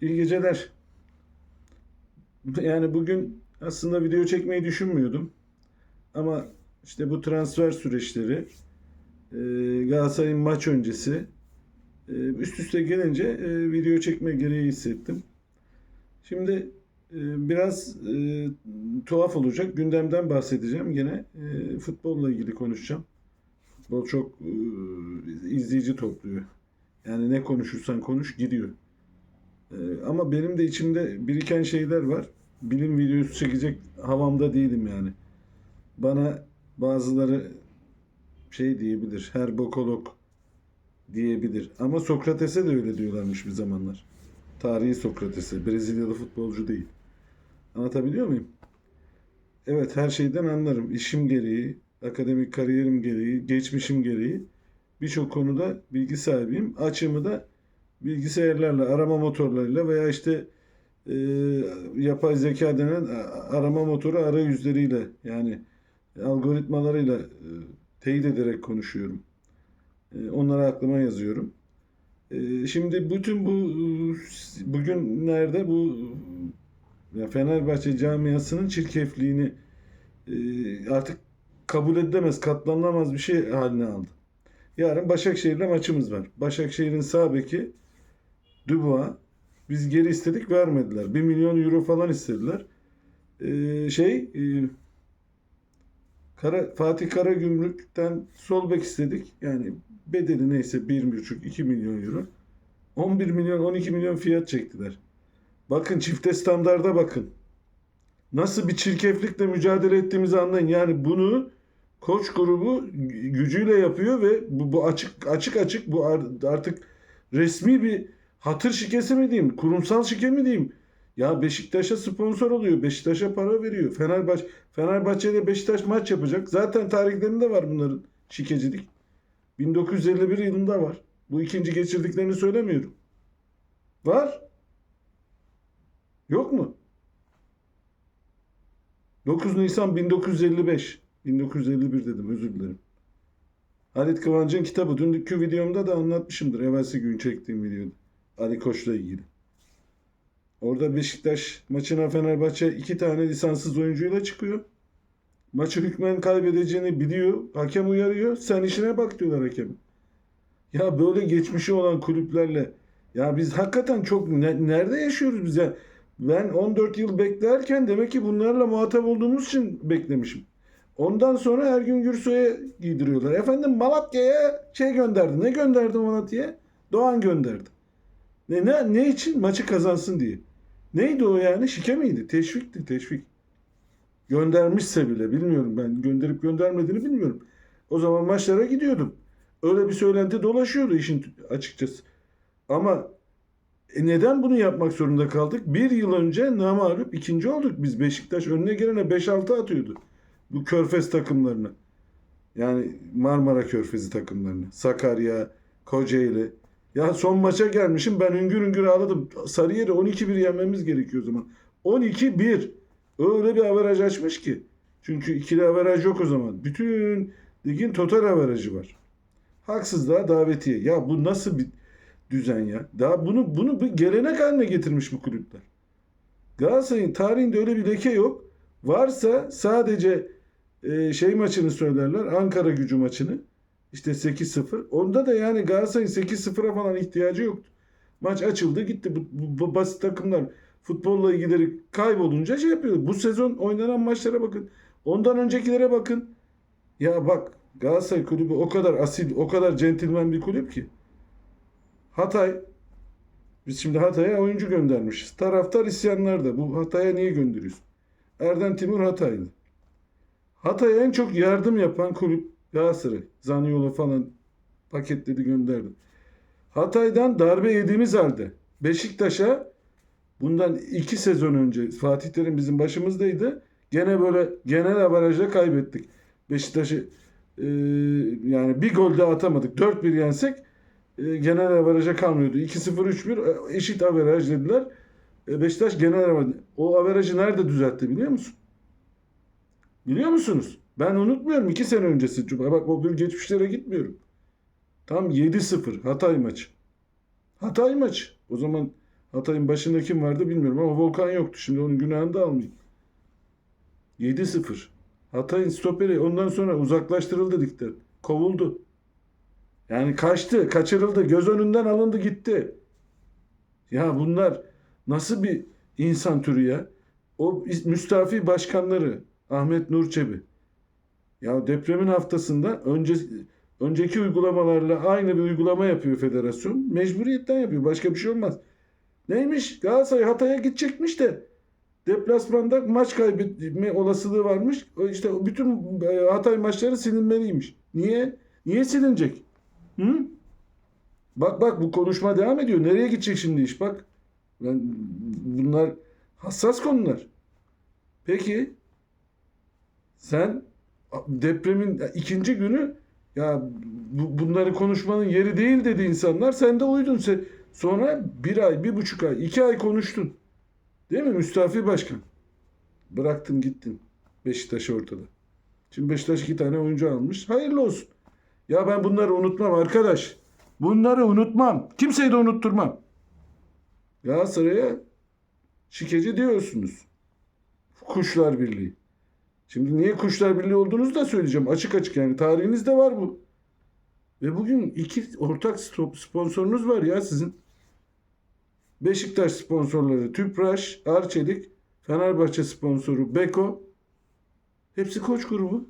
İyi geceler. Yani bugün aslında video çekmeyi düşünmüyordum. Ama işte bu transfer süreçleri, e, Galatasaray'ın maç öncesi e, üst üste gelince e, video çekme gereği hissettim. Şimdi biraz tuhaf olacak. Gündemden bahsedeceğim. Yine e, futbolla ilgili konuşacağım. Futbol çok izleyici topluyor. Yani ne konuşursan konuş gidiyor. Ee, ama benim de içimde biriken şeyler var. Bilim videosu çekecek havamda değilim yani. Bana bazıları şey diyebilir. Her bokolog diyebilir. Ama Sokrates'e de öyle diyorlarmış bir zamanlar. Tarihi Sokrates'e. Brezilyalı futbolcu değil. Anlatabiliyor muyum? Evet her şeyden anlarım. İşim gereği, akademik kariyerim gereği, geçmişim gereği birçok konuda bilgi sahibiyim. Açığımı da bilgisayarlarla, arama motorlarıyla veya işte e, yapay zeka denen arama motoru arayüzleriyle yani algoritmalarıyla e, teyit ederek konuşuyorum. E, onları aklıma yazıyorum. E, şimdi bütün bu e, bugünlerde bu ya Fenerbahçe camiasının çirkefliğini e, artık kabul edilemez, katlanılamaz bir şey haline aldı. Yarın Başakşehir'le maçımız var. Başakşehir'in sağ beki Dubois. Biz geri istedik vermediler. 1 milyon euro falan istediler. Ee, şey e, Kara, Fatih Karagümrük'ten sol bek istedik. Yani bedeli neyse 1,5-2 milyon euro. 11 milyon 12 milyon fiyat çektiler. Bakın çifte standarda bakın. Nasıl bir çirkeflikle mücadele ettiğimizi anlayın. Yani bunu koç grubu gücüyle yapıyor ve bu, bu açık açık açık bu ar- artık resmi bir hatır şikesi mi diyeyim, kurumsal şike mi diyeyim? Ya Beşiktaş'a sponsor oluyor, Beşiktaş'a para veriyor. Fenerbahçe Fenerbahçe ile Beşiktaş maç yapacak. Zaten tarihlerinde var bunların şikecilik. 1951 yılında var. Bu ikinci geçirdiklerini söylemiyorum. Var. Yok mu? 9 Nisan 1955. 1951 dedim özür dilerim. Halit Kıvanç'ın kitabı. Dünkü videomda da anlatmışımdır. Evvelsi gün çektiğim videoda. Ali Koç'la ilgili. Orada Beşiktaş maçına Fenerbahçe iki tane lisanssız oyuncuyla çıkıyor. Maçı hükmen kaybedeceğini biliyor. Hakem uyarıyor. Sen işine bak diyorlar hakem. Ya böyle geçmişi olan kulüplerle ya biz hakikaten çok ne- nerede yaşıyoruz biz ya? Ben 14 yıl beklerken demek ki bunlarla muhatap olduğumuz için beklemişim. Ondan sonra Ergün Gürsoy'a giydiriyorlar. Efendim Malatya'ya şey gönderdi. Ne gönderdi Malatya'ya? Doğan gönderdi. Ne, ne, ne için? Maçı kazansın diye. Neydi o yani? Şike miydi? Teşvikti, teşvik. Göndermişse bile bilmiyorum ben. Gönderip göndermediğini bilmiyorum. O zaman maçlara gidiyordum. Öyle bir söylenti dolaşıyordu işin açıkçası. Ama e neden bunu yapmak zorunda kaldık? Bir yıl önce namağlup ikinci olduk biz. Beşiktaş önüne gelene 5-6 atıyordu. Bu körfez takımlarını. Yani Marmara Körfezi takımlarını. Sakarya, Kocaeli. Ya son maça gelmişim ben hüngür hüngür ağladım. Sarıyer'i 12-1 yenmemiz gerekiyor o zaman. 12-1. Öyle bir averaj açmış ki. Çünkü ikili averaj yok o zaman. Bütün ligin total averajı var. Haksızlığa davetiye. Ya bu nasıl bir düzen ya? Daha bunu bunu bir gelenek haline getirmiş bu kulüpler. Galatasaray'ın tarihinde öyle bir leke yok. Varsa sadece e, şey maçını söylerler. Ankara gücü maçını. İşte 8-0. Onda da yani Galatasaray'ın 8-0'a falan ihtiyacı yoktu. Maç açıldı gitti. Bu, bu- bu basit takımlar futbolla ilgileri kaybolunca şey yapıyor. Bu sezon oynanan maçlara bakın. Ondan öncekilere bakın. Ya bak Galatasaray kulübü o kadar asil, o kadar centilmen bir kulüp ki. Hatay biz şimdi Hatay'a oyuncu göndermişiz. Taraftar isyanlarda. Bu Hatay'a niye gönderiyorsun? Erden Timur Hataylı. Hatay'a en çok yardım yapan kulüp Galatasaray. Zaniolo falan paketledi gönderdi. Hatay'dan darbe yediğimiz halde Beşiktaş'a bundan iki sezon önce Fatih Terim bizim başımızdaydı. Gene böyle genel avarajla kaybettik. Beşiktaş'ı e, yani bir gol daha atamadık. 4-1 yensek e, genel averaja kalmıyordu. 2-0 3-1 e, eşit averaj dediler. E, Beşiktaş genel averaj. O averajı nerede düzeltti biliyor musun? Biliyor musunuz? Ben unutmuyorum 2 sene öncesi. Bak o bir geçmişlere gitmiyorum. Tam 7-0 Hatay maçı. Hatay maçı. O zaman Hatay'ın başında kim vardı bilmiyorum ama Volkan yoktu. Şimdi onun günahını da almayayım. 7-0. Hatay'ın stoperi ondan sonra uzaklaştırıldı ligden. Kovuldu. Yani kaçtı, kaçırıldı, göz önünden alındı gitti. Ya bunlar nasıl bir insan türü ya? O müstafi başkanları Ahmet Nur Çebi. Ya depremin haftasında önce önceki uygulamalarla aynı bir uygulama yapıyor federasyon. Mecburiyetten yapıyor. Başka bir şey olmaz. Neymiş? Galatasaray Hatay'a gidecekmiş de deplasmanda maç kaybetme olasılığı varmış. İşte bütün e, Hatay maçları silinmeliymiş. Niye? Niye silinecek? Hı? Bak bak bu konuşma devam ediyor. Nereye gidecek şimdi iş? Bak. Ben, bunlar hassas konular. Peki sen depremin ikinci günü ya bu, bunları konuşmanın yeri değil dedi insanlar. Sen de uydun. Sen, sonra bir ay, bir buçuk ay, iki ay konuştun. Değil mi? Müstafi başkan. Bıraktın gittin. Beşiktaş ortada. Şimdi Beşiktaş iki tane oyuncu almış. Hayırlı olsun. Ya ben bunları unutmam arkadaş. Bunları unutmam. Kimseyi de unutturmam. Galatasaray'a şikeci diyorsunuz. Kuşlar Birliği. Şimdi niye Kuşlar Birliği olduğunuzu da söyleyeceğim. Açık açık yani. Tarihinizde var bu. Ve bugün iki ortak sponsorunuz var ya sizin. Beşiktaş sponsorları Tüpraş, Arçelik, Fenerbahçe sponsoru Beko. Hepsi koç grubu.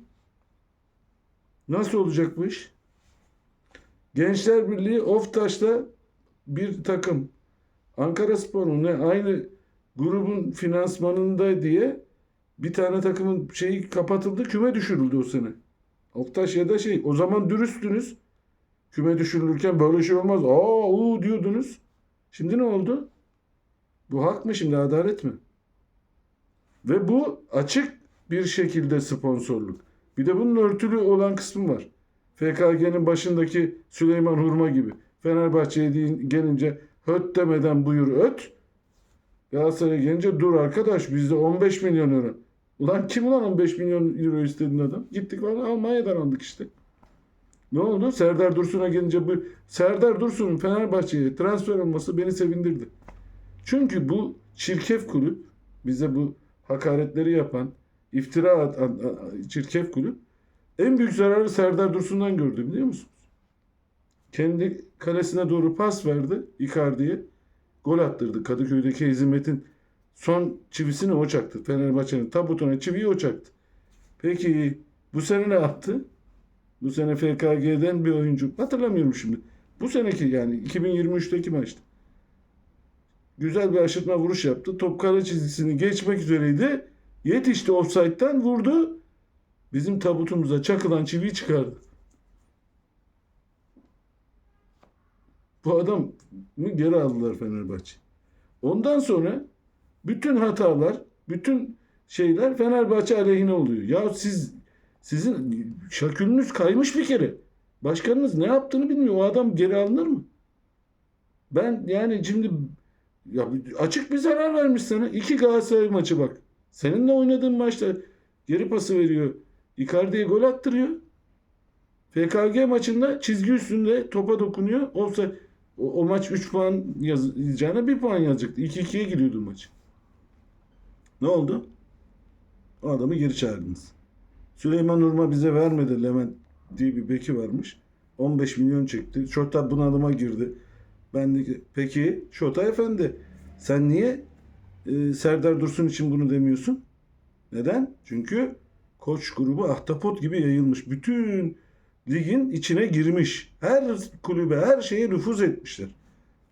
Nasıl olacak bu iş? Gençler Birliği Oftaş'ta bir takım. Ankara Spor'un aynı grubun finansmanında diye bir tane takımın şeyi kapatıldı, küme düşürüldü o sene. Oftaş ya da şey, o zaman dürüsttünüz. Küme düşürülürken böyle şey olmaz. Aa, uu diyordunuz. Şimdi ne oldu? Bu hak mı şimdi, adalet mi? Ve bu açık bir şekilde sponsorluk. Bir de bunun örtülü olan kısmı var. FKG'nin başındaki Süleyman Hurma gibi. Fenerbahçe'ye gelince höt demeden buyur öt. Galatasaray'a gelince dur arkadaş bizde 15 milyon euro. Ulan kim ulan 15 milyon euro istediğin adam? Gittik valla Almanya'dan aldık işte. Ne oldu? Serdar Dursun'a gelince bu Serdar Dursun'un Fenerbahçe'ye transfer olması beni sevindirdi. Çünkü bu çirkef kulüp bize bu hakaretleri yapan, iftira atan çirkef kulüp en büyük zararı Serdar Dursun'dan gördü biliyor musunuz? Kendi kalesine doğru pas verdi Icardi'ye. Gol attırdı. Kadıköy'deki hizmetin son çivisini o çaktı. Fenerbahçe'nin tabutuna çiviyi o çaktı. Peki bu sene ne yaptı? Bu sene FKG'den bir oyuncu. Hatırlamıyorum şimdi. Bu seneki yani 2023'teki maçta. Güzel bir aşırtma vuruş yaptı. Top kale çizgisini geçmek üzereydi. Yetişti offside'den vurdu. Bizim tabutumuza çakılan çiviyi çıkardı. Bu adamı geri aldılar Fenerbahçe. Ondan sonra bütün hatalar, bütün şeyler Fenerbahçe aleyhine oluyor. Ya siz sizin şakülünüz kaymış bir kere. Başkanınız ne yaptığını bilmiyor. O adam geri alınır mı? Ben yani şimdi ya açık bir zarar vermiş sana. İki Galatasaray maçı bak. Seninle oynadığın maçta geri pası veriyor. Icardi'ye gol attırıyor. FKG maçında çizgi üstünde topa dokunuyor. Olsa o, o maç 3 puan yazacağına 1 puan yazacaktı. 2-2'ye gidiyordu maç. Ne oldu? O adamı geri çağırdınız. Süleyman Urma bize vermedi Levent diye bir beki varmış. 15 milyon çekti. Şota bunalıma girdi. Ben de peki Şota efendi sen niye e, Serdar Dursun için bunu demiyorsun? Neden? Çünkü koç grubu ahtapot gibi yayılmış. Bütün ligin içine girmiş. Her kulübe, her şeye nüfuz etmişler.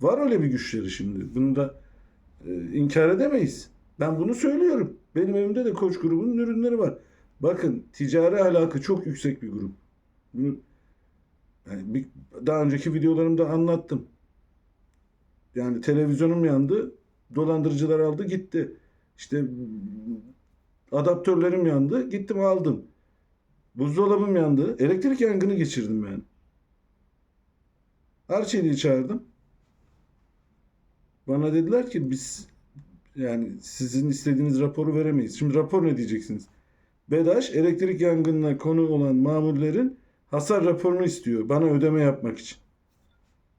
Var öyle bir güçleri şimdi. Bunu da e, inkar edemeyiz. Ben bunu söylüyorum. Benim evimde de koç grubunun ürünleri var. Bakın ticari ahlakı çok yüksek bir grup. Bunu yani bir, daha önceki videolarımda anlattım. Yani televizyonum yandı. Dolandırıcılar aldı gitti. İşte adaptörlerim yandı. Gittim aldım. Buzdolabım yandı. Elektrik yangını geçirdim ben. Arçelik'i çağırdım. Bana dediler ki biz yani sizin istediğiniz raporu veremeyiz. Şimdi rapor ne diyeceksiniz? BEDAŞ elektrik yangınına konu olan mamullerin hasar raporunu istiyor bana ödeme yapmak için.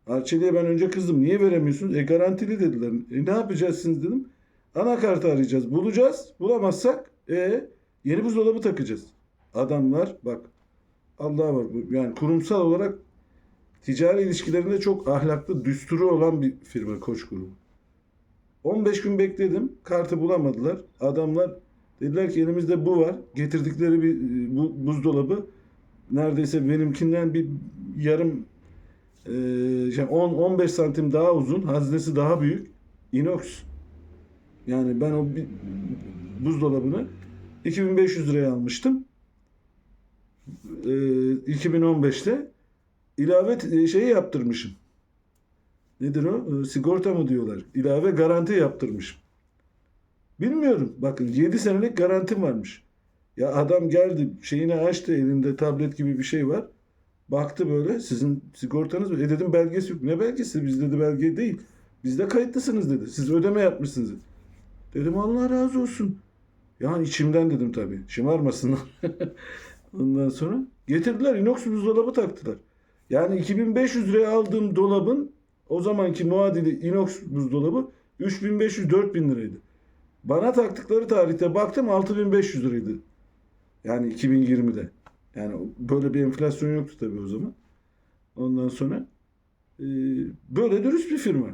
Arçelik'e ben önce kızdım. Niye veremiyorsunuz? E garantili dediler. E ne yapacaksınız dedim. Anakartı arayacağız. Bulacağız. Bulamazsak e yeni buzdolabı takacağız. Adamlar bak Allah var. Yani kurumsal olarak ticari ilişkilerinde çok ahlaklı, düsturu olan bir firma Koç grubu. 15 gün bekledim. Kartı bulamadılar. Adamlar dediler ki elimizde bu var. Getirdikleri bir e, bu, buzdolabı neredeyse benimkinden bir yarım e, şey 10-15 santim daha uzun. Haznesi daha büyük. inox. Yani ben o bir, buzdolabını 2500 liraya almıştım. E, 2015'te ilave t- şeyi yaptırmışım. Nedir o? E, Sigorta mı diyorlar? İlave garanti yaptırmışım. Bilmiyorum. Bakın 7 senelik garantim varmış. Ya adam geldi şeyini açtı elinde tablet gibi bir şey var. Baktı böyle sizin sigortanız mı? E dedim belgesi yok. Ne belgesi? Biz dedi belge değil. Bizde kayıtlısınız dedi. Siz ödeme yapmışsınız. dedi. Dedim Allah razı olsun. Yani içimden dedim tabii. Şımarmasınlar. Ondan sonra getirdiler inox buzdolabı taktılar. Yani 2500 liraya aldığım dolabın o zamanki muadili inox buzdolabı 3500-4000 liraydı. Bana taktıkları tarihte baktım 6500 liraydı. Yani 2020'de. Yani böyle bir enflasyon yoktu tabii o zaman. Ondan sonra e, böyle dürüst bir firma.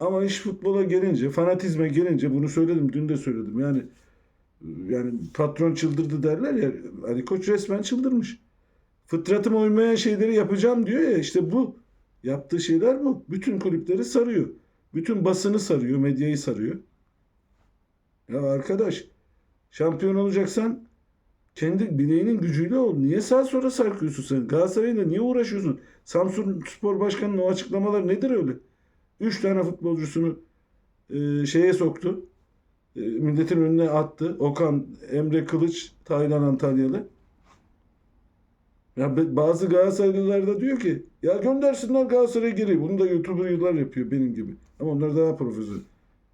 Ama iş futbola gelince, fanatizme gelince bunu söyledim, dün de söyledim. Yani yani patron çıldırdı derler ya. Ali Koç resmen çıldırmış. Fıtratıma uymayan şeyleri yapacağım diyor ya işte bu. Yaptığı şeyler bu. Bütün kulüpleri sarıyor. Bütün basını sarıyor, medyayı sarıyor. Ya arkadaş şampiyon olacaksan kendi bileğinin gücüyle ol. Niye sağ sonra sarkıyorsun sen? Galatasaray'la niye uğraşıyorsun? Samsun Spor Başkanı'nın o açıklamaları nedir öyle? Üç tane futbolcusunu e, şeye soktu. E, milletin önüne attı. Okan, Emre Kılıç, Taylan Antalyalı. Ya bazı Galatasaraylılar da diyor ki ya göndersinler Galatasaray'a geri. Bunu da YouTuber yıllar yapıyor benim gibi. Ama onlar daha profesyonel.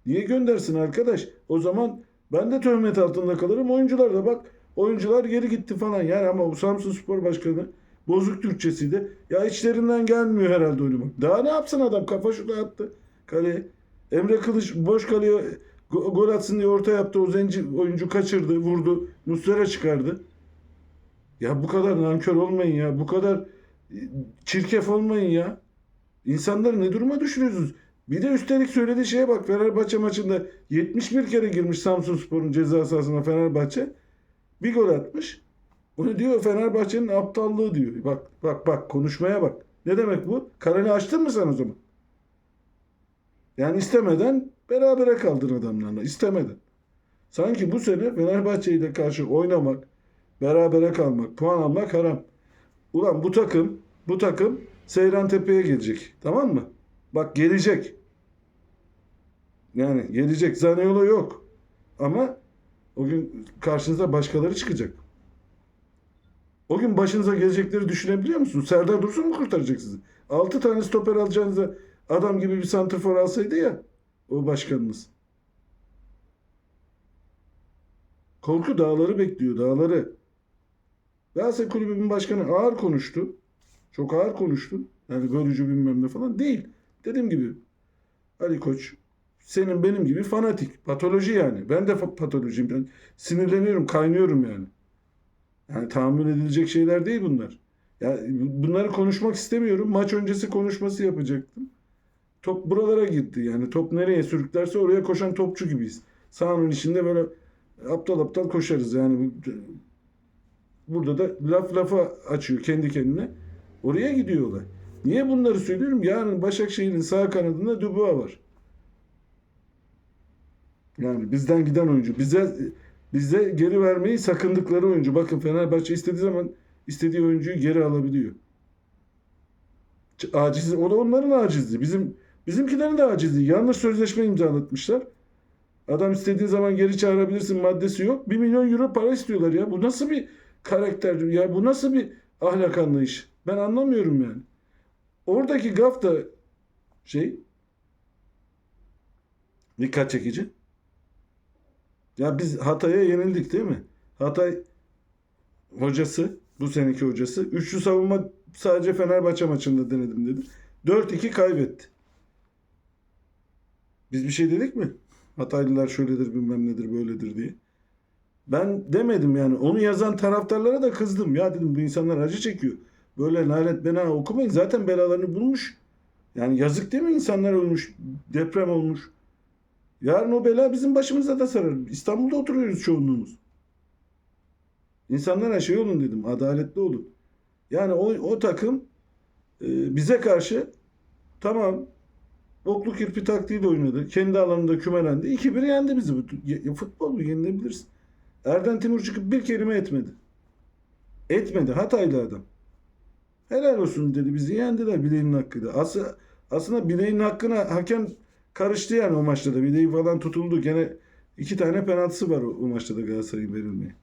Niye göndersin arkadaş? O zaman ben de töhmet altında kalırım. Oyuncular da bak oyuncular geri gitti falan. Yani ama bu Samsun Spor Başkanı bozuk Türkçesiyle ya içlerinden gelmiyor herhalde oynamak. Daha ne yapsın adam? Kafa şutu attı kaleye. Emre Kılıç boş kaleye go- gol atsın diye orta yaptı. O zenci oyuncu kaçırdı, vurdu. Muslera çıkardı. Ya bu kadar nankör olmayın ya. Bu kadar e, çirkef olmayın ya. İnsanları ne duruma düşürüyorsunuz? Bir de üstelik söylediği şeye bak. Fenerbahçe maçında 71 kere girmiş Samsun Spor'un ceza sahasına Fenerbahçe. Bir gol atmış. Bunu diyor Fenerbahçe'nin aptallığı diyor. Bak bak bak konuşmaya bak. Ne demek bu? Kaleni açtın mı sen o zaman? Yani istemeden berabere kaldın adamlarla. İstemeden. Sanki bu sene Fenerbahçe ile karşı oynamak, berabere kalmak, puan almak haram. Ulan bu takım, bu takım Seyran Tepe'ye gelecek. Tamam mı? Bak gelecek. Yani gelecek. Zaniolo yok. Ama o gün karşınıza başkaları çıkacak. O gün başınıza gelecekleri düşünebiliyor musunuz? Serdar Dursun mu kurtaracak sizi? 6 tane stoper alacağınıza adam gibi bir santrfor alsaydı ya o başkanınız. Korku dağları bekliyor, dağları. Galatasaray Kulübü'nün başkanı ağır konuştu. Çok ağır konuştu. Yani bölücü bilmem ne falan. Değil. Dediğim gibi Ali Koç senin benim gibi fanatik. Patoloji yani. Ben de patolojiyim. Ben sinirleniyorum, kaynıyorum yani. Yani tahammül edilecek şeyler değil bunlar. Ya bunları konuşmak istemiyorum. Maç öncesi konuşması yapacaktım. Top buralara gitti. Yani top nereye sürüklerse oraya koşan topçu gibiyiz. Sahanın içinde böyle aptal aptal koşarız. Yani burada da laf lafa açıyor kendi kendine. Oraya gidiyor olay. Niye bunları söylüyorum? Yarın Başakşehir'in sağ kanadında Dubois var. Yani bizden giden oyuncu. Bize bize geri vermeyi sakındıkları oyuncu. Bakın Fenerbahçe istediği zaman istediği oyuncuyu geri alabiliyor. Aciz, o da onların acizliği. Bizim bizimkilerin de acizliği. Yanlış sözleşme imzalatmışlar. Adam istediği zaman geri çağırabilirsin maddesi yok. 1 milyon euro para istiyorlar ya. Bu nasıl bir karakter ya? Bu nasıl bir ahlak anlayış? Ben anlamıyorum yani. Oradaki gaf da şey dikkat çekici. Ya biz Hatay'a yenildik değil mi? Hatay hocası, bu seneki hocası. Üçlü savunma sadece Fenerbahçe maçında denedim dedi. 4-2 kaybetti. Biz bir şey dedik mi? Hataylılar şöyledir bilmem nedir böyledir diye. Ben demedim yani. Onu yazan taraftarlara da kızdım. Ya dedim bu insanlar acı çekiyor. Böyle lanet bena okumayın. Zaten belalarını bulmuş. Yani yazık değil mi insanlar ölmüş. Deprem olmuş. Yarın o bela bizim başımıza da sarar. İstanbul'da oturuyoruz çoğunluğumuz. İnsanlara şey olun dedim. Adaletli olun. Yani o, o takım e, bize karşı tamam oklu kirpi taktiği de oynadı. Kendi alanında kümelendi. 2-1 yendi bizi. Futbol bu yenilebilirsin. Erden Timur çıkıp bir kelime etmedi. Etmedi. Hataylı adam. Helal olsun dedi. Bizi yendiler bileğinin hakkıydı. Aslında, aslında bileğinin hakkına hakem karıştı yani o maçta da. Bileği falan tutuldu. Gene iki tane penaltısı var o, o maçta da Galatasaray'ın verilmeye.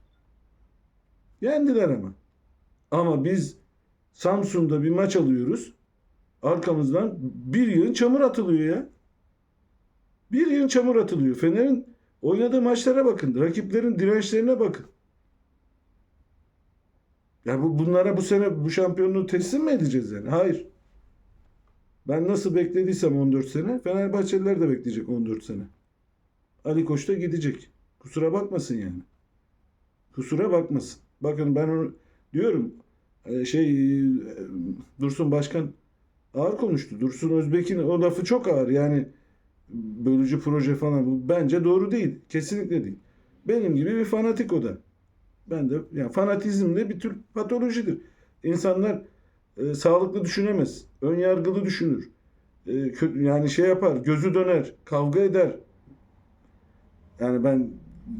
Yendiler ama. Ama biz Samsun'da bir maç alıyoruz. Arkamızdan bir yığın çamur atılıyor ya. Bir yığın çamur atılıyor. Fener'in oynadığı maçlara bakın. Rakiplerin dirençlerine bakın. Ya bu, bunlara bu sene bu şampiyonluğu teslim mi edeceğiz yani? Hayır. Ben nasıl beklediysem 14 sene, Fenerbahçeliler de bekleyecek 14 sene. Ali Koç da gidecek. Kusura bakmasın yani. Kusura bakmasın. Bakın ben onu diyorum. e, Şey e, Dursun Başkan ağır konuştu. Dursun Özbek'in o lafı çok ağır. Yani bölücü proje falan bu bence doğru değil. Kesinlikle değil. Benim gibi bir fanatik o da. Ben de yani fanatizm de bir tür patolojidir. İnsanlar e, sağlıklı düşünemez. Ön yargılı düşünür. E, kö- yani şey yapar, gözü döner, kavga eder. Yani ben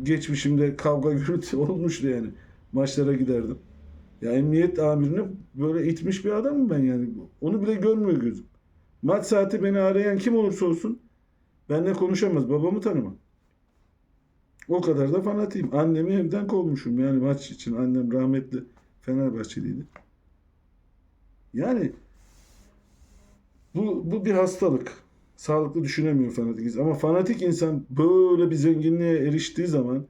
geçmişimde kavga gürültü olmuştu yani. Maçlara giderdim. Ya emniyet amirini böyle itmiş bir adamım ben yani. Onu bile görmüyor gözüm. Maç saati beni arayan kim olursa olsun benimle konuşamaz. Babamı tanımam. O kadar da fanatiyim. Annemi evden kovmuşum yani maç için. Annem rahmetli Fenerbahçeliydi. Yani bu, bu bir hastalık. Sağlıklı düşünemiyor fanatik Ama fanatik insan böyle bir zenginliğe eriştiği zaman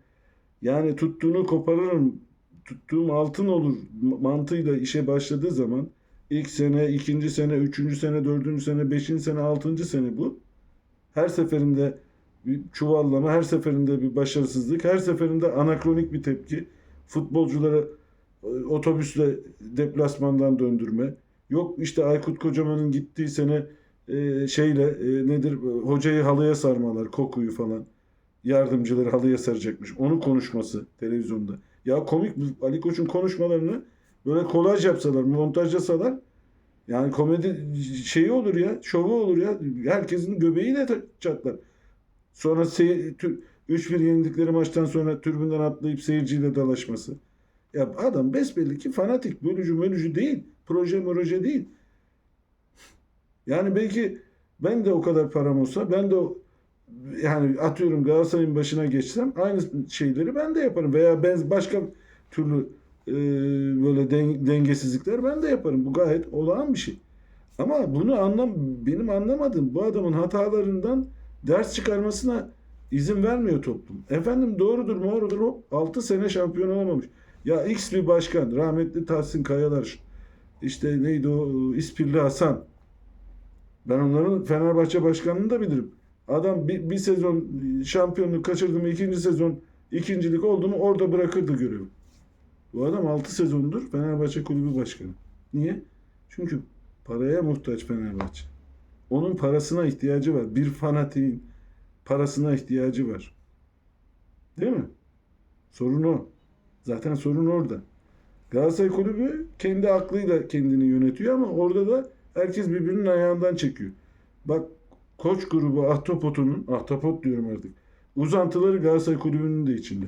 yani tuttuğunu koparırım, tuttuğum altın olur mantığıyla işe başladığı zaman ilk sene, ikinci sene, üçüncü sene, dördüncü sene, beşinci sene, altıncı sene bu. Her seferinde bir çuvallama, her seferinde bir başarısızlık, her seferinde anakronik bir tepki. Futbolcuları e, otobüsle deplasmandan döndürme. Yok işte Aykut Kocaman'ın gittiği sene e, şeyle e, nedir hocayı halıya sarmalar, kokuyu falan. Yardımcıları halıya saracakmış. Onu konuşması televizyonda. Ya komik Ali Koç'un konuşmalarını böyle kolaj yapsalar, montajlasalar yani komedi şeyi olur ya, şovu olur ya. Herkesin göbeğiyle çatlar. Sonra sey- tü- 3-1 yenildikleri maçtan sonra tribünden atlayıp seyirciyle dalaşması. Ya adam besbelli ki fanatik, bölücü bölücü değil. Proje proje değil. Yani belki ben de o kadar param olsa ben de o, yani atıyorum Galatasaray'ın başına geçsem aynı şeyleri ben de yaparım. Veya ben başka türlü e, böyle den- dengesizlikler ben de yaparım. Bu gayet olağan bir şey. Ama bunu anlam benim anlamadığım bu adamın hatalarından ders çıkarmasına izin vermiyor toplum. Efendim doğrudur doğrudur hop 6 sene şampiyon olamamış. Ya X bir başkan rahmetli Tahsin Kayalar işte neydi o İspirli Hasan. Ben onların Fenerbahçe başkanını da bilirim. Adam bir, bir sezon şampiyonluk kaçırdı mı ikinci sezon ikincilik oldu mu orada bırakırdı görevi. Bu adam 6 sezondur Fenerbahçe kulübü başkanı. Niye? Çünkü paraya muhtaç Fenerbahçe. Onun parasına ihtiyacı var. Bir fanatiğin parasına ihtiyacı var. Değil mi? Sorun o. Zaten sorun orada. Galatasaray Kulübü kendi aklıyla kendini yönetiyor ama orada da herkes birbirinin ayağından çekiyor. Bak koç grubu Ahtapot'unun, Ahtapot diyorum artık, uzantıları Galatasaray Kulübü'nün de içinde.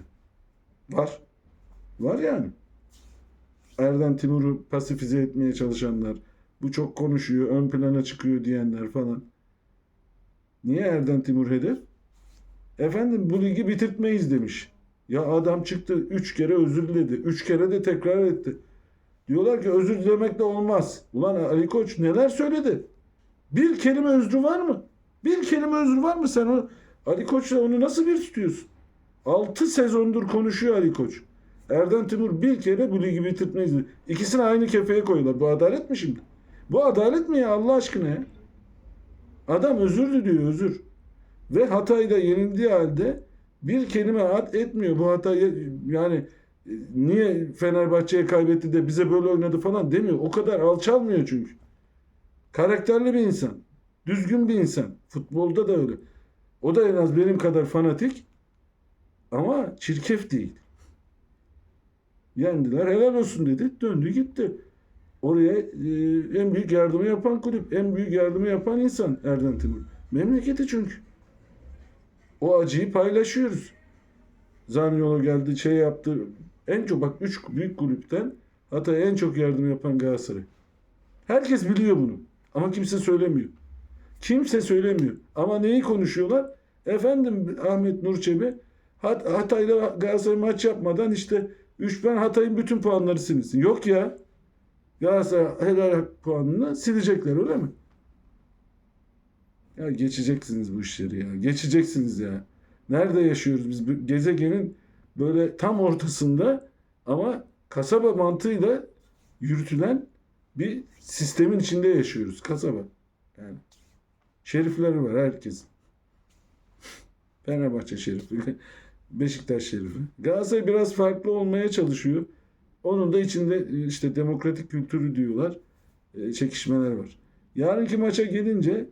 Var. Var yani. Erden Timur'u pasifize etmeye çalışanlar, bu çok konuşuyor, ön plana çıkıyor diyenler falan. Niye Erden Timur hedef? Efendim bu ligi bitirtmeyiz demiş. Ya adam çıktı 3 kere özür diledi. 3 kere de tekrar etti. Diyorlar ki özür dilemek de olmaz. Ulan Ali Koç neler söyledi? Bir kelime özrü var mı? Bir kelime özrü var mı sen Ali Koç'la onu nasıl bir tutuyorsun? 6 sezondur konuşuyor Ali Koç. Erdem Timur bir kere bu ligi bitirtmeyiz. İkisini aynı kefeye koyuyorlar. Bu adalet mi şimdi? Bu adalet mi ya Allah aşkına ya? Adam özür diliyor özür. Ve Hatay'da yenildiği halde bir kelime at etmiyor. Bu hatayı yani e, niye Fenerbahçe'ye kaybetti de bize böyle oynadı falan demiyor. O kadar alçalmıyor çünkü. Karakterli bir insan. Düzgün bir insan. Futbolda da öyle. O da en az benim kadar fanatik ama çirkef değil. Yendiler helal olsun dedi. Döndü gitti. Oraya e, en büyük yardımı yapan kulüp. En büyük yardımı yapan insan Erden Timur. Memleketi çünkü. O acıyı paylaşıyoruz. Zaniolo geldi şey yaptı. En çok bak 3 büyük kulüpten Hatay'a en çok yardım yapan Galatasaray. Herkes biliyor bunu. Ama kimse söylemiyor. Kimse söylemiyor. Ama neyi konuşuyorlar? Efendim Ahmet Nur Çebi Hat Hatay'la Galatasaray maç yapmadan işte 3 ben Hatay'ın bütün puanları silinsin. Yok ya. Galatasaray helal puanını silecekler öyle mi? Ya geçeceksiniz bu işleri ya. Geçeceksiniz ya. Nerede yaşıyoruz biz? Gezegenin böyle tam ortasında ama kasaba mantığıyla yürütülen bir sistemin içinde yaşıyoruz. Kasaba. Yani şerifleri var herkes. Fenerbahçe şerifi, Beşiktaş şerifi. Galatasaray biraz farklı olmaya çalışıyor. Onun da içinde işte demokratik kültürü diyorlar. e, Çekişmeler var. Yarınki maça gelince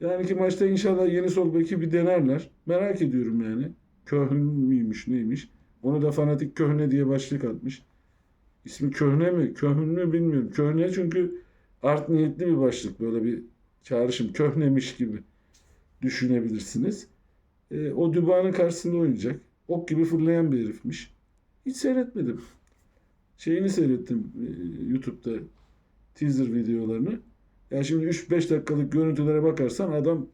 yarınki maçta inşallah yeni sol beki bir denerler. Merak ediyorum yani. Köhn miymiş neymiş. Onu da fanatik köhne diye başlık atmış. İsmi köhne mi? Köhn mü bilmiyorum. Köhne çünkü art niyetli bir başlık. Böyle bir çağrışım. Köhnemiş gibi düşünebilirsiniz. E, o Duba'nın karşısında oynayacak. Ok gibi fırlayan bir herifmiş. Hiç seyretmedim. Şeyini seyrettim e, YouTube'da teaser videolarını. Ya şimdi 3-5 dakikalık görüntülere bakarsan adam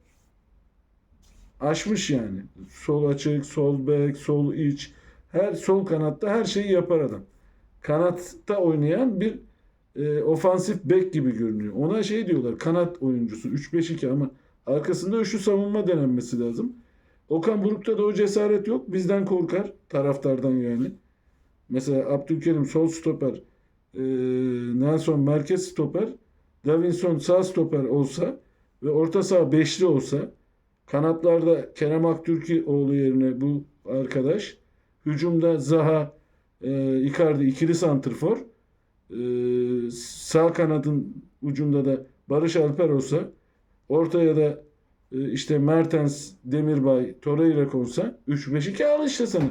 aşmış yani. Sol açık, sol bek, sol iç. Her sol kanatta her şeyi yapar adam. Kanatta oynayan bir e, ofansif bek gibi görünüyor. Ona şey diyorlar kanat oyuncusu 3-5-2 ama arkasında üçlü savunma denenmesi lazım. Okan Buruk'ta da o cesaret yok. Bizden korkar. Taraftardan yani. Mesela Abdülkerim sol stoper, e, Nelson merkez stoper, Davinson sağ stoper olsa ve orta saha beşli olsa kanatlarda Kerem Aktürkoğlu yerine bu arkadaş hücumda Zaha, e, Icardi ikili santrfor e, sağ kanadın ucunda da Barış Alper olsa ortaya da işte Mertens, Demirbay, Torreira konsa 3-5-2 al işte sana.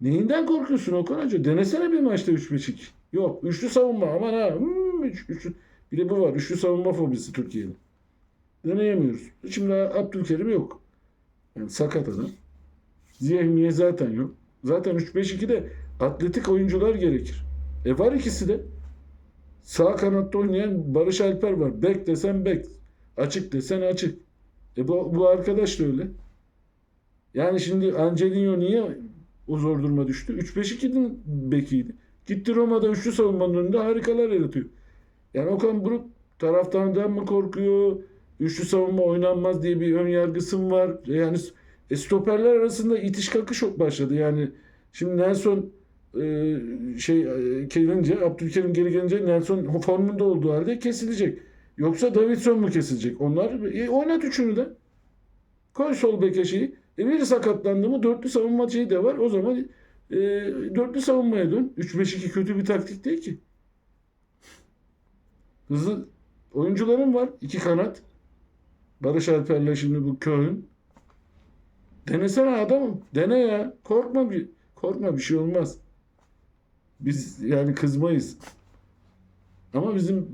Neyinden korkuyorsun Okan Hoca? Denesene bir maçta 3-5-2. Yok. Üçlü savunma. Aman ha. Hmm, üç, üçlü. Bir de bu var. Üçlü savunma fobisi Türkiye'de. Deneyemiyoruz. Şimdi Abdülkerim yok. Yani sakat adam. Ziyehmiye zaten yok. Zaten 3-5-2'de atletik oyuncular gerekir. E var ikisi de. Sağ kanatta oynayan Barış Alper var. Bek desen bek. Açık desen açık. E bu, bu arkadaş da öyle. Yani şimdi Angelino niye o zor duruma düştü? 3-5-2'nin bekiydi. Gitti Roma'da üçlü savunmanın önünde harikalar yaratıyor. Yani Okan Buruk taraftardan mı korkuyor? Üçlü savunma oynanmaz diye bir ön yargısı mı var? Yani e, stoperler arasında itiş kakış başladı. Yani şimdi Nelson e, şey e, gelince Abdülkerim geri gelince Nelson formunda olduğu halde kesilecek. Yoksa Davidson mu kesilecek? Onlar e, oynat üçünü de. Koy sol beke şeyi. E biri sakatlandı mı dörtlü savunma şeyi de var. O zaman e, dörtlü savunmaya dön. 3-5-2 kötü bir taktik değil ki. Hızlı oyuncuların var. iki kanat. Barış Alper'le şimdi bu köyün. Denesene adamım. Dene ya. Korkma bir korkma bir şey olmaz. Biz yani kızmayız. Ama bizim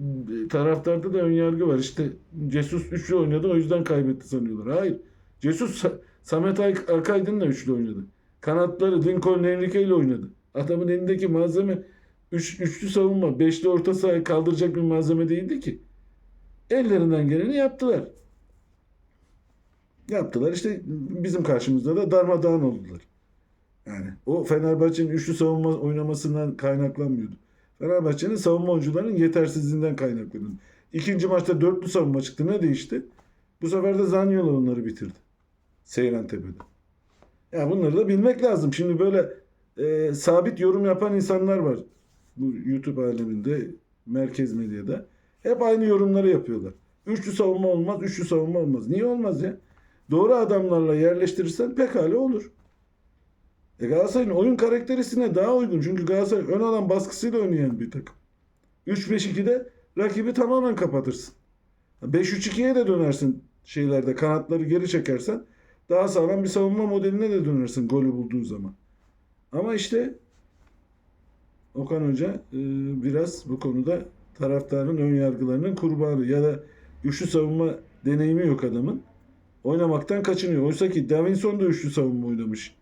taraftarda da önyargı var. İşte Jesus üçlü oynadı o yüzden kaybetti sanıyorlar. Hayır. Jesus Sa- Samet Ay- Akaydın da üçlü oynadı. Kanatları Lincoln Enrique ile oynadı. Adamın elindeki malzeme üç, üçlü savunma, beşli orta sahayı kaldıracak bir malzeme değildi ki. Ellerinden geleni yaptılar. Yaptılar. İşte bizim karşımızda da darmadağın oldular. Yani o Fenerbahçe'nin üçlü savunma oynamasından kaynaklanmıyordu. Fenerbahçe'nin savunma oyuncularının yetersizliğinden kaynaklanıyordu. İkinci maçta dörtlü savunma çıktı. Ne değişti? Bu sefer de Zaniolo onları bitirdi. Seyran Tepe'de. Ya bunları da bilmek lazım. Şimdi böyle e, sabit yorum yapan insanlar var. Bu YouTube aleminde, merkez medyada. Hep aynı yorumları yapıyorlar. Üçlü savunma olmaz, üçlü savunma olmaz. Niye olmaz ya? Doğru adamlarla yerleştirirsen pekala olur. E Galatasaray'ın oyun karakterisine daha uygun. Çünkü Galatasaray ön alan baskısıyla oynayan bir takım. 3-5-2'de rakibi tamamen kapatırsın. 5-3-2'ye de dönersin şeylerde kanatları geri çekersen daha sağlam bir savunma modeline de dönersin golü bulduğun zaman. Ama işte Okan Hoca e, biraz bu konuda taraftarın ön yargılarının kurbanı ya da üçlü savunma deneyimi yok adamın. Oynamaktan kaçınıyor. Oysa ki Davinson da üçlü savunma oynamış.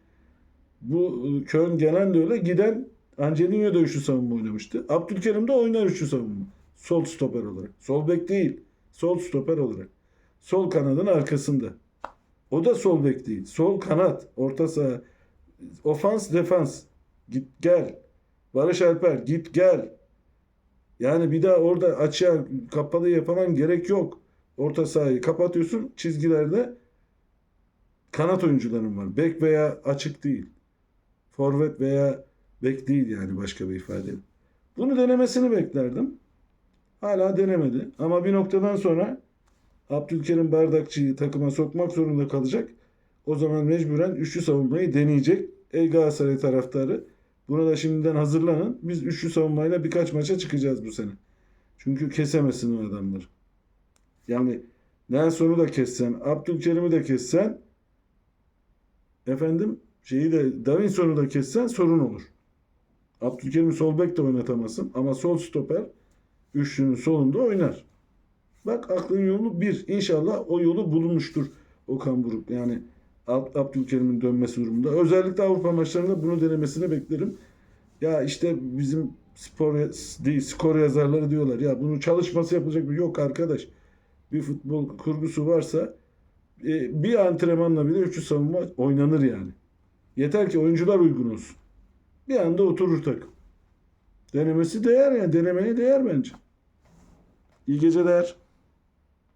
Bu e, Köln gelen de öyle. Giden Angelino da üçlü savunma oynamıştı. Abdülkerim de oynar üçlü savunma. Sol stoper olarak. Sol bek değil. Sol stoper olarak. Sol kanadın arkasında. O da sol bek değil. Sol kanat. Orta saha. Ofans defans. Git gel. Barış Alper git gel. Yani bir daha orada açığa kapalıya falan gerek yok. Orta sahayı kapatıyorsun. Çizgilerde kanat oyuncuların var. Bek veya açık değil. Forvet veya bek değil yani başka bir ifade. Bunu denemesini beklerdim. Hala denemedi. Ama bir noktadan sonra Abdülkerim Bardakçı'yı takıma sokmak zorunda kalacak. O zaman mecburen üçlü savunmayı deneyecek. Ey Galatasaray taraftarı buna da şimdiden hazırlanın. Biz üçlü savunmayla birkaç maça çıkacağız bu sene. Çünkü kesemezsin o adamları. Yani Nelson'u da kessen, Abdülkerim'i de kessen efendim şeyi de Davinson'u da kessen sorun olur. Abdülkerim'i sol bek de oynatamazsın ama sol stoper üçlünün solunda oynar. Bak aklın yolu bir. İnşallah o yolu bulunmuştur Okan Buruk. Yani Ab- Abdülkerim'in dönmesi durumunda. Özellikle Avrupa maçlarında bunu denemesini beklerim. Ya işte bizim spor değil, skor yazarları diyorlar. Ya bunu çalışması yapılacak bir yok arkadaş. Bir futbol kurgusu varsa e, bir antrenmanla bile üçlü savunma oynanır yani. Yeter ki oyuncular uygun olsun. Bir anda oturur takım. Denemesi değer yani. Denemeye değer bence. İyi geceler.